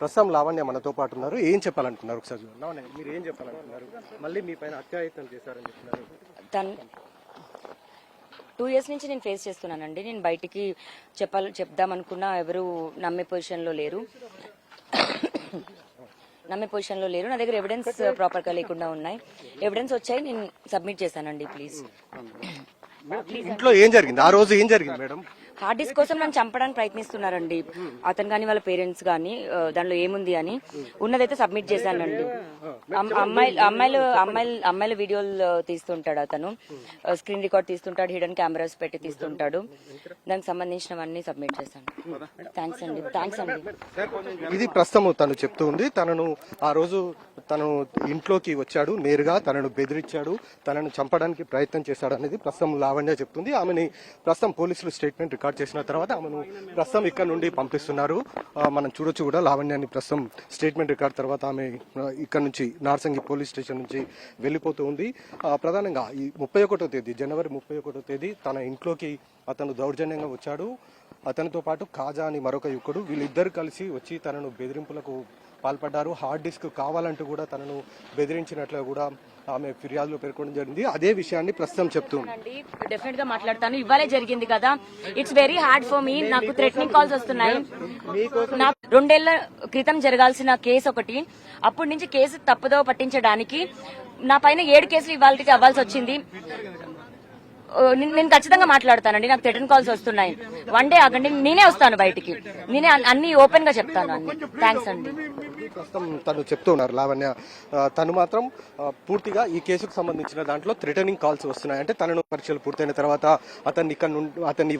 ప్రస్తుతం లావణ్య మనతో పాటు ఉన్నారు. ఏం చెప్పాలనుకున్నారు ఒకసారి. లావణ్య మీరు ఏం చెప్పాలనుకున్నారు? మళ్ళీ మీ పైన అత్యాయత్నం చేశారని చెప్తున్నారు. తను టూ ఇయర్స్ నుంచి నేను ఫేస్ చేస్తున్నానండి. నేను బయటికి చెప్పాలి చెప్దామనుకున్నా ఎవరు నమ్మే పొజిషన్లో లేరు. నమ్మే పొజిషన్లో లేరు. నా దగ్గర ఎవిడెన్స్ ప్రాపర్గా లేకుండా ఉన్నాయి. ఎవిడెన్స్ వచ్చాయి. నేను సబ్మిట్ చేశానండి ప్లీజ్ ఇంట్లో ఏం జరిగింది? ఆ రోజు ఏం జరిగింది మేడం? హార్డ్ డిస్క్ కోసం నన్ను చంపడానికి ప్రయత్నిస్తున్నారండి. అతను కానీ వాళ్ళ పేరెంట్స్ కానీ దానిలో ఏముంది అని. ఉన్నదైతే సబ్మిట్ చేశానండి. అమ్మాయిలు అమ్మాయిలు అమ్మాయిలు అమ్మాయిల వీడియోలు తీస్తుంటాడు అతను. స్క్రీన్ రికార్డ్ తీస్తుంటాడు హిడెన్ కెమెరాస్ పెట్టి తీస్తుంటాడు. దానికి సంబంధించినవన్నీ సబ్మిట్ చేశాను. థ్యాంక్స్ అండి థ్యాంక్స్ అండి. ఇది ప్రస్తుతం తను చెప్తూ ఉంది. తనను ఆ రోజు తను ఇంట్లోకి వచ్చాడు నేరుగా తనను బెదిరించాడు తనను చంపడానికి ప్రయత్నం చేశాడు అనేది ప్రస్తుతం లావణ్య చెప్తుంది. ఆమెని ప్రస్తుతం పోలీసులు స్టేట్మెంట్ రికార్డ్ చేసిన తర్వాత ఆమెను ప్రస్తుతం ఇక్కడ నుండి పంపిస్తున్నారు. మనం చూడొచ్చు కూడా లావణ్యాన్ని ప్రస్తుతం స్టేట్మెంట్ రికార్డ్ తర్వాత ఆమె ఇక్కడ నుంచి నార్సంగి పోలీస్ స్టేషన్ నుంచి వెళ్ళిపోతూ ఉంది. ప్రధానంగా ఈ ముప్పై ఒకటో తేదీ జనవరి ముప్పై ఒకటో తేదీ తన ఇంట్లోకి అతను దౌర్జన్యంగా వచ్చాడు. అతనితో పాటు కాజా అని మరొక యువకుడు వీళ్ళిద్దరు కలిసి వచ్చి తనను బెదిరింపులకు పాల్పడ్డారు. హార్డ్ డిస్క్ కావాలంటూ కూడా తనను బెదిరించినట్లు కూడా ఆమె ఫిర్యాదులో పేర్కొనడం జరిగింది. అదే విషయాన్ని ప్రస్తుతం చెప్తుంది డెఫినెట్గా మాట్లాడతాను. ఇవ్వాలే జరిగింది కదా. It's very hard for me నాకు థ్రెటనింగ్ కాల్స్ వస్తున్నాయి. రెండేళ్ళ క్రితం జరగాల్సిన కేసు ఒకటి. అప్పటి నుంచి కేసు తప్పుదో పట్టించడానికి నా పైన ఏడు కేసులు ఇవాళకి అవ్వాల్సి వచ్చింది. నేను నేను ఖచ్చితంగా మాట్లాడతానండి. నాకు థ్రెటన్ కాల్స్ వస్తున్నాయి. వన్ డే ఆగండి. నేనే వస్తాను బయటికి. నేనే అన్ని ఓపెన్గా చెప్తాను అన్ని. థ్యాంక్స్ అండి. ప్రస్తుతం తను చెప్తూ ఉన్నారు లావణ్య. తను మాత్రం పూర్తిగా ఈ కేసుకు సంబంధించిన దాంట్లో థ్రెటనింగ్ కాల్స్ వస్తున్నాయి. అంటే తనను పరీక్షలు పూర్తయిన తర్వాత అతన్ని ఇక్కడ నుండి అతన్ని